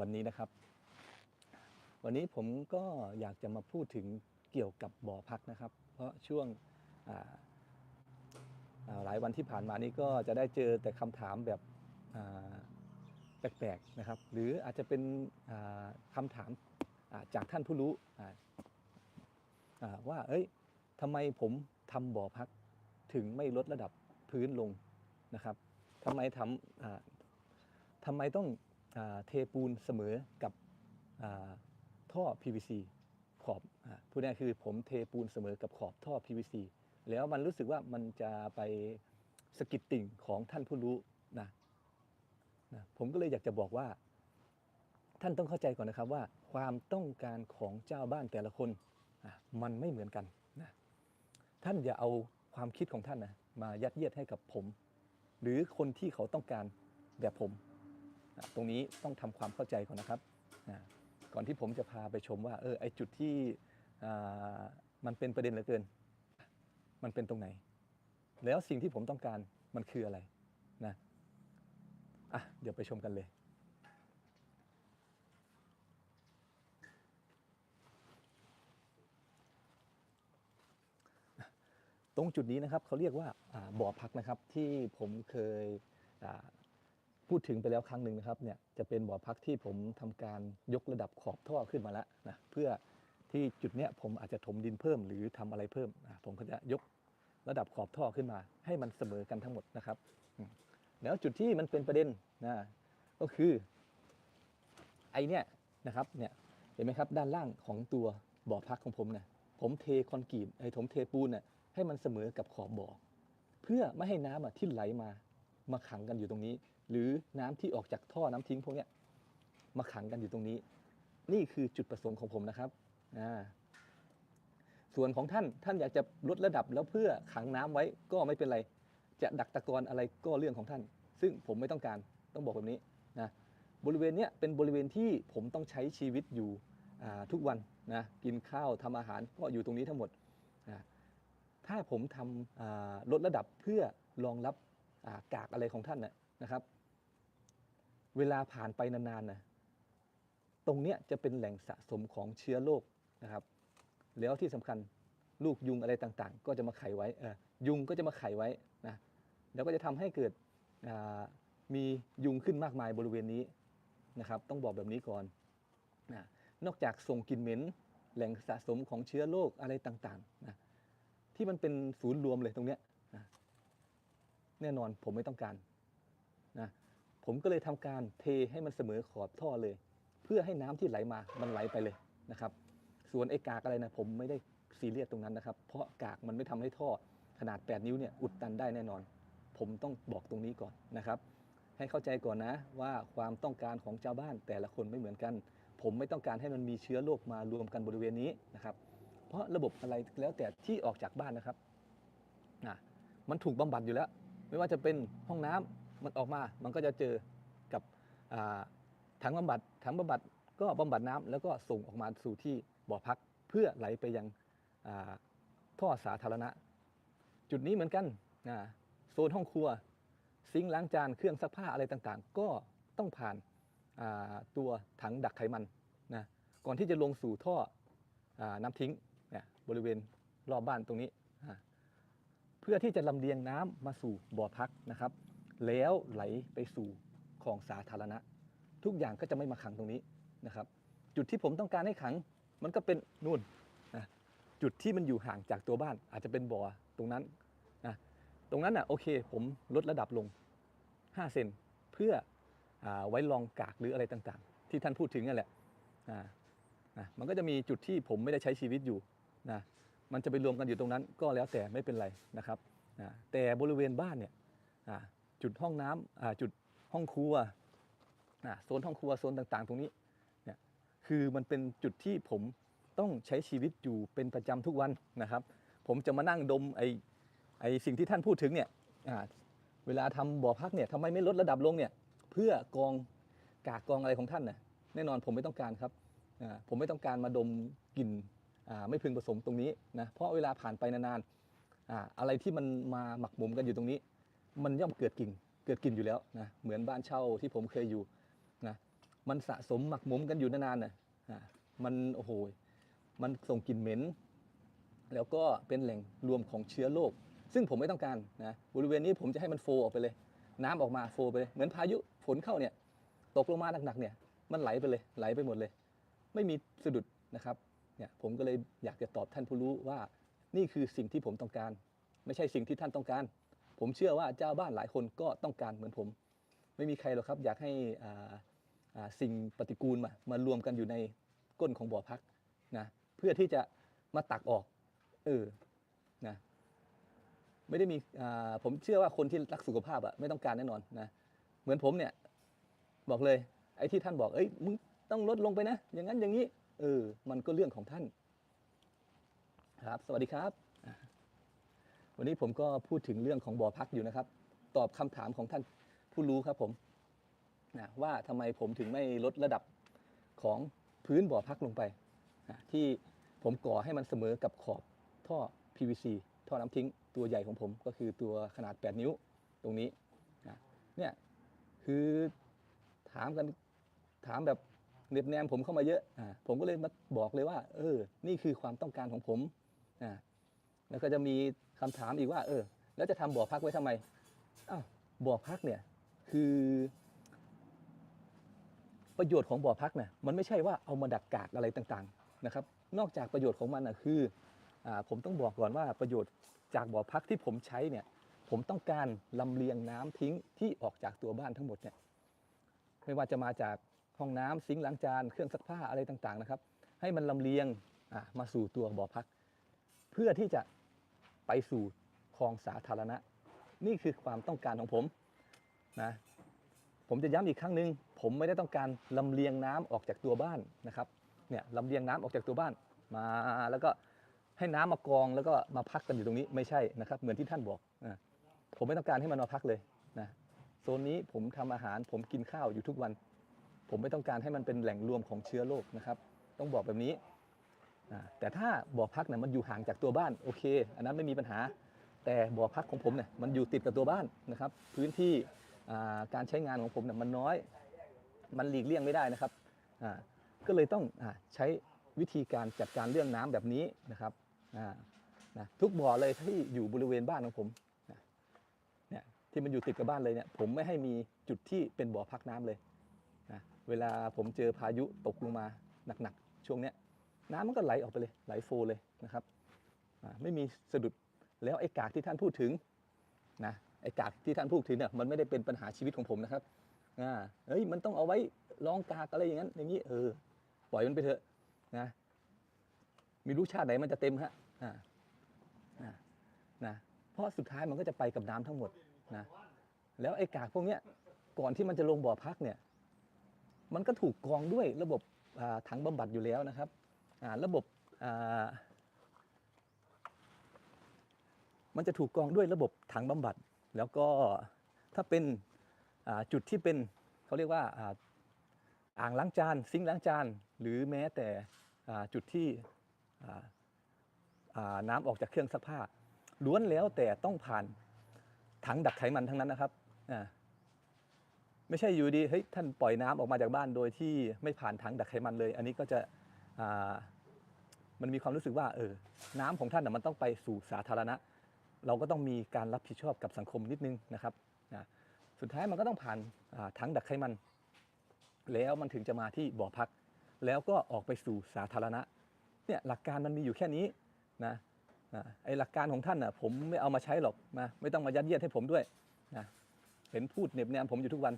วันนี้นะครับ วันนี้ผมก็อยากจะมาพูดถึงเกี่ยวกับบ่อพักนะครับ เพราะช่วงหลายวันที่ผ่านมานี้ก็จะได้เจอแต่คำถามแบบแปลกๆนะครับ หรืออาจจะเป็นคำถามจากท่านผู้รู้ว่าเอ้ยทำไมผมทำบ่อพักถึงไม่ลดระดับพื้นลงนะครับทำไมทำทำไมต้อง เทปูนเสมอกับอ่าท่อ PVC ขอบอาพูดง่ายคือผมเทปูนเสมอกับขอบท่อ PVC แล้วมันรู้สึกว่ามันจะไปสกิดติ่งของท่านผู้รู้นะนะผมก็เลยอยากจะบอกว่า ท่านต้องเข้าใจก่อนนะครับว่า ความต้องการของเจ้าบ้านแต่ละคนมันไม่เหมือนกันนะท่านอย่าเอาความคิดของท่านนะมายัดเยียดให้กับผม หรือคนที่เขาต้องการแบบผม ตรงนี้ต้องทำความเข้าใจก่อนนะครับก่อนที่ผมจะพาไปชมว่าเออไอจุดที่มันเป็นประเด็นเหลือเกิน มันเป็นตรงไหน แล้วสิ่งที่ผมต้องการมันคืออะไรนะอะเดี๋ยวไปชมกันเลยตรงจุดนี้นะครับเขาเรียกว่าบ่อพักนะครับที่ผมเคย พูดถึงไปแล้วครั้งหนึ่งนะครับเนี่ยจะเป็นบ่อพักที่ผมทำการยกระดับขอบท่อขึ้นมาแล้วนะเพื่อที่จุดเนี้ยผมอาจจะถมดินเพิ่มหรือทำอะไรเพิ่มผมก็จะยกระดับขอบท่อขึ้นมา ให้มันเสมอกันทั้งหมดนะครับแล้วจุดที่มันเป็นประเด็นนะก็คือไอเนี่ยนะครับเนี่ยเห็นไหมครับด้านล่างของตัวบ่อพักของผมเนี่ยผมเทคอนกรีตไอ้ผมเทปูนเนี่ยให้มันเสมอกับขอบบ่อ เพื่อไม่ให้น้ำอะที่ไหลมามาขังกันอยู่ตรงนี้ หรือน้ำที่ออกจากท่อน้ำทิ้งพวกนี้มาขังกันอยู่ตรงนี้ นี่คือจุดประสงค์ของผมนะครับส่วนของท่านท่านอยากจะลดระดับแล้วเพื่อขังน้ำไว้ก็ไม่เป็นไร จะดักตะกอนอะไรก็เรื่องของท่าน ซึ่งผมไม่ต้องการต้องบอกแบบนี้นะบริเวณนี้เป็นบริเวณที่ผมต้องใช้ชีวิตอยู่ทุกวันนะกินข้าวทำอาหารก็อยู่ตรงนี้ทั้งหมดถ้าผมทำลดระดับเพื่อรองรับากากอะไรของท่านนะครับ เวลาผ่านไปนานๆนะตรงเนี้ยจะเป็นแหล่งสะสมของเชื้อโรคนะครับ แล้วที่สำคัญลูกยุงอะไรต่างๆ ก็จะมาไขไว้เออยุงก็จะมาไขไว้นะแล้วก็จะทำให้เกิดมียุงขึ้นมากมายบริเวณนี้นะครับ ต้องบอกแบบนี้ก่อนนะนอกจากส่งกลิ่นเหม็นแหล่งสะสมของเชื้อโรคอะไรต่างๆนะที่มันเป็นศูนย์รวมเลยตรงเนี้ยนะแน่นอนผมไม่ต้องการ ผมก็เลยทำการเทให้มันเสมอขอบท่อเลย เพื่อให้น้ำที่ไหลมามันไหลไปเลยนะครับ ส่วนไอ้กากอะไรนะผมไม่ได้ซีเรียสตรงนั้นนะครับ เพราะกากมันไม่ทำให้ท่อขนาด 8 นิ้วเนี่ยอุดตันได้แน่นอน ผมต้องบอกตรงนี้ก่อนนะครับ ให้เข้าใจก่อนนะว่าความต้องการของชาวบ้านแต่ละคนไม่เหมือนกัน ผมไม่ต้องการให้มันมีเชื้อโรคมารวมกันบริเวณนี้นะครับ เพราะระบบอะไรแล้วแต่ที่ออกจากบ้านนะครับอะมันถูกบำบัดอยู่แล้ว ไม่ว่าจะเป็นห้องน้ำ มันออกมามันก็จะเจอกับถังบำบัดถังบำบัดก็บำบัดน้ำแล้วก็ส่งออกมาสู่ที่บ่อพักเพื่อไหลไปยังท่อสาธารณะ จุดนี้เหมือนกันโซนห้องครัว ซิงค์ล้างจานเครื่องซักผ้าอะไรต่างๆ ก็ต้องผ่านาตัวถังดักไขมันนะก่อนที่จะลงสู่ท่ออน้ำทิ้งเนี่ยบริเวณรอบบ้านตรงนี้ เพื่อที่จะลำเลียงน้ำมาสู่บ่อพักนะครับ แล้วไหลไปสู่คลองสาธารณะ ทุกอย่างก็จะไม่มาขังตรงนี้นะครับ จุดที่ผมต้องการให้ขัง มันก็เป็นนู่นนะจุดที่มันอยู่ห่างจากตัวบ้าน อาจจะเป็นบ่อตรงนั้นนะตรงนั้นอะโอเค ผมลดระดับลง 5 เซนเพื่ออาไว้รองกากหรืออะไรต่างๆ ที่ท่านพูดถึงนั่นแหละอ่านะมันก็จะมีจุดที่ผมไม่ได้ใช้ชีวิตอยู่นะมันจะไปรวมกันอยู่ตรงนั้นก็แล้วแต่ไม่เป็นไรนะครับนะแต่บริเวณบ้านเนี่ยอ่า จุดห้องน้ำอ่าจุดห้องครัวนะโซนห้องครัวโซนต่างๆ ตรงนี้เนี่ยคือมันเป็นจุดที่ผมต้องใช้ชีวิตอยู่เป็นประจำทุกวันนะครับ ผมจะมานั่งดมไอไอสิ่งที่ท่านพูดถึงเนี่ยเวลาทำบ่อพักเนี่ยทำไมไม่ลดระดับลงเนี่ยเพื่อกองกากกองอะไรของท่านน่ะแน่นอนผมไม่ต้องการครับผมไม่ต้องการมาดมกลิ่นไม่พึงประสงค์ตรงนี้นะเพราะเวลาผ่านไปนานๆออะไรที่มันมาหมักหมมกันอยู่ตรงนี้ มันย่อมเกิดกลิ่นเกิดกลิ่นอยู่แล้วนะเหมือนบ้านเช่าที่ผมเคยอยู่นะมันสะสมหมักหมมกันอยู่นานๆนะอ่ามันโอ้โหมันส่งกลิ่นเหม็น แล้วก็เป็นแหล่งรวมของเชื้อโรคซึ่งผมไม่ต้องการนะบริเวณนี้ผมจะให้มันโฟออกไปเลย น้ำออกมาโฟไปเลยเหมือนพายุฝนเข้าเนี่ยตกลงมาหนักๆเนี่ยมันไหลไปเลยไหลไปหมดเลย ไม่มีสะดุดนะครับเนี่ยผมก็เลยอยากจะตอบท่านผู้รู้ว่านี่คือสิ่งที่ผมต้องการ ไม่ใช่สิ่งที่ท่านต้องการ ผมเชื่อว่าเจ้าบ้านหลายคนก็ต้องการเหมือนผม ไม่มีใครหรอกครับ อยากให้สิ่งปฏิกูลมามารวมกันอยู่ในก้นของบ่อพักนะเพื่อที่จะมาตักออกเออนะไม่ได้มีผมเชื่อว่าคนที่รักสุขภาพอะไม่ต้องการแน่นอนนะเหมือนผมเนี่ยบอกเลยไอ้ที่ท่านบอกเอ้ยมึงต้องลดลงไปนะ อย่างนั้นอย่างนี้เออมันก็เรื่องของท่านครับ สวัสดีครับ วันนี้ผมก็พูดถึงเรื่องของบ่อพักอยู่นะครับ ตอบคำถามของท่านผู้รู้ครับผมนะว่าทำไมผมถึงไม่ลดระดับของพื้นบ่อพักลงไปนะที่ผมก่อให้มันเสมอกับขอบท่อ PVC ท่อน้ำทิ้งตัวใหญ่ของผมก็คือตัวขนาด 8 นิ้วตรงนี้นะเนี่ยคือถามกันถามแบบเน็บแนมผมเข้ามาเยอะอ่าผมก็เลยมาบอกเลยว่า เออ นี่คือความต้องการของผมอ่าแล้วก็จะมี คำถามอีกว่า เออ แล้วจะทำบ่อพักไว้ทำไมอ้าวบ่อพักเนี่ยคือ ประโยชน์ของบ่อพักเนี่ยมันไม่ใช่ว่าเอามาดักกาดอะไรต่างๆนะครับ นอกจากประโยชน์ของมันนะคืออาผมต้องบอกก่อนว่าประโยชน์จากบ่อพักที่ผมใช้เนี่ย ผมต้องการลำเลียงน้ำทิ้งที่ออกจากตัวบ้านทั้งหมดเนี่ยไม่ว่าจะมาจากห้องน้ำซิงค์ล้างจานเครื่องซักผ้าอะไรต่างๆนะครับ ให้มันลำเลียงอะมาสู่ตัวบ่อพัก เพื่อที่จะ ไปสู่คลองสาธารณะ นี่คือความต้องการของผมนะผมจะย้ำอีกครั้งหนึ่งผมไม่ได้ต้องการลำเลียงน้ำออกจากตัวบ้านนะครับเนี่ยลำเลียงน้ำออกจากตัวบ้านมาแล้วก็ให้น้ำมากองแล้วก็มาพักกันอยู่ตรงนี้ไม่ใช่นะครับ เหมือนที่ท่านบอกนะผมไม่ต้องการให้มันมาพักเลยนะโซนนี้ผมทำอาหารผมกินข้าวอยู่ทุกวัน ผมไม่ต้องการให้มันเป็นแหล่งรวมของเชื้อโรคนะครับ ต้องบอกแบบนี้ แต่ถ้าบ่อพักเนี่ยมันอยู่ห่างจากตัวบ้านโอเค อันนั้นไม่มีปัญหา แต่บ่อพักของผมเนี่ยมันอยู่ติดกับตัวบ้านนะครับพื้นที่การใช้งานของผมเนี่ยมันน้อย มันหลีกเลี่ยงไม่ได้นะครับก็เลยต้องอใช้วิธีการจัดการเรื่องน้ำแบบนี้นะครับนะทุกบ่อเลยที่อยู่บริเวณบ้านของผมเนี่ยที่มันอยู่ติดกับบ้านเลยเนี่ยผมไม่ให้มีจุดที่เป็นบ่อพักน้ำเลยนะเวลาผมเจอพายุตกลงมาหนักๆช่วงเนี้ย น้ำมันก็ไหลออกไปเลยไหลโฟเลยนะครับไม่มีสะดุดแล้วไอ้กากที่ท่านพูดถึงนะไอ้กากที่ท่านพูดถึงเนี่ยมันไม่ได้เป็นปัญหาชีวิตของผมนะครับอ่าเฮ้ยมันต้องเอาไว้รองกากอะไรอย่างนั้นอย่างนี้เออปล่อยมันไปเถอะนะมีรู้ชาติไหนมันจะเต็มฮะอ่านะนะเพราะสุดท้ายมันก็จะไปกับน้ำทั้งหมดนะแล้วไอ้กากพวกเนี้ยก่อนที่มันจะลงบ่อพักเนี่ยมันก็ถูกกรองด้วยระบบถังบำบัดอยู่แล้วนะครับ ระบบมันจะถูกกรองด้วยระบบถังบำบัด แล้วก็ถ้าเป็นจุดที่เป็นเขาเรียกว่าอ่างล้างจานซิงค์ล้างจาน หรือแม้แต่จุดที่อ่าอ่าน้ำออกจากเครื่องซักผ้าล้วนแล้วแต่ต้องผ่านถังดักไขมันทั้งนั้นนะครับไม่ใช่อยู่ดีเฮ้ยท่านปล่อยน้ำออกมาจากบ้านโดยที่ไม่ผ่านถังดักไขมันเลย อันนี้ก็จะ มันมีความรู้สึกว่าเออน้ำของท่านนะมันต้องไปสู่สาธารณะ เราก็ต้องมีการรับผิดชอบกับสังคมนิดนึงนะครับนะสุดท้ายมันก็ต้องผ่านอ่าถังดักไขมัน แล้วมันถึงจะมาที่บ่อพัก แล้วก็ออกไปสู่สาธารณะเนี่ยหลักการมันมีอยู่แค่นี้นะนะไอหลักการของท่านน่ะผมไม่เอามาใช้หรอกนะไม่ต้องมายัดเยียดให้ผมด้วยนะเห็นพูดเน็บแนมผมอยู่ทุกวัน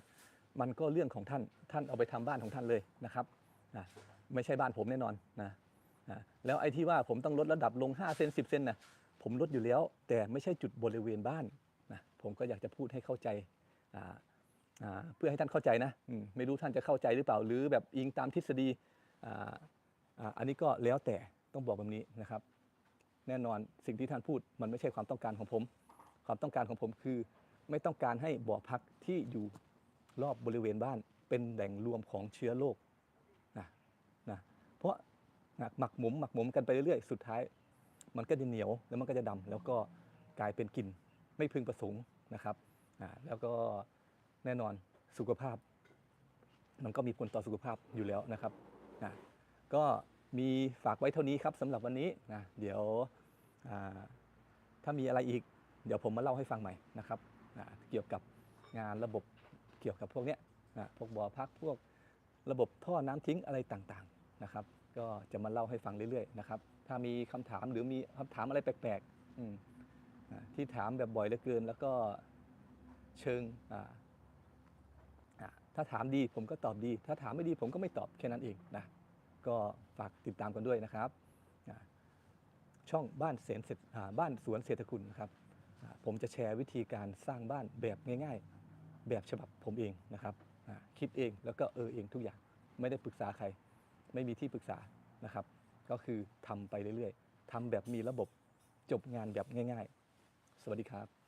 มันก็เรื่องของท่านท่านเอาไปทำบ้านของท่านเลยนะครับนะ ไม่ใช่บ้านผมแน่นอนนะนะแล้วไอ้ที่ว่าผมต้องลดระดับลง5เซน10เซนนะผมลดอยู่แล้ว แต่ไม่ใช่จุดบริเวณบ้านนะผมก็อยากจะพูดให้เข้าใจาาเพื่อให้ท่านเข้าใจนะไม่รู้ท่านจะเข้าใจหรือเปล่าหรือแบบอิงตามทฤษฎีอันนี้ก็แล้วแต่ต้องบอกแบบนี้นะครับ แน่นอนสิ่งที่ท่านพูดมันไม่ใช่ความต้องการของผม ความต้องการของผมคือ ไม่ต้องการให้บ่อพักที่อยู่รอบบริเวณบ้าน เป็นแหล่งรวมของเชื้อโรคนะนะเพราะ หมักหมมหมักหมมกันไปเรื่อยๆ สุดท้าย มันก็จะเหนียวแล้วมันก็จะดำแล้วก็กลายเป็นกลิ่นไม่พึงประสงค์นะครับแล้วก็แน่นอนสุขภาพ มันก็มีผลต่อสุขภาพอยู่แล้วนะครับนะก็มีฝากไว้เท่านี้ครับสำหรับวันนี้นะเดี๋ยวถ้ามีอะไรอีก เดี๋ยวผมมาเล่าให้ฟังใหม่นะครับนะเกี่ยวกับงานระบบเกี่ยวกับพวกเนี้ยนะพวกบ่อพักพวกระบบท่อน้ำทิ้งอะไรต่างๆนะครับ ก็จะมาเล่าให้ฟังเรื่อยๆนะครับ ถ้ามีคำถามหรือมีคำถามอะไรแปลกๆที่ถามแบบบ่อยเหลือเกิน แล้วก็เชิงถ้าถามดีผมก็ตอบดี ถ้าถามไม่ดีผมก็ไม่ตอบแค่นั้นเองนะก็ฝากติดตามกันด้วยนะครับ ช่องบ้านเสนเสร็จบ้านสวนเศรษฐคุณนะครับ ผมจะแชร์วิธีการสร้างบ้านแบบง่าย ๆ แบบฉบับผมเองนะครับ คิดเองแล้วก็เออเองทุกอย่างไม่ได้ปรึกษาใคร ไม่มีที่ปรึกษานะครับ ก็คือทำไปเรื่อยๆทำแบบมีระบบจบงานแบบง่าย ๆ สวัสดีครับ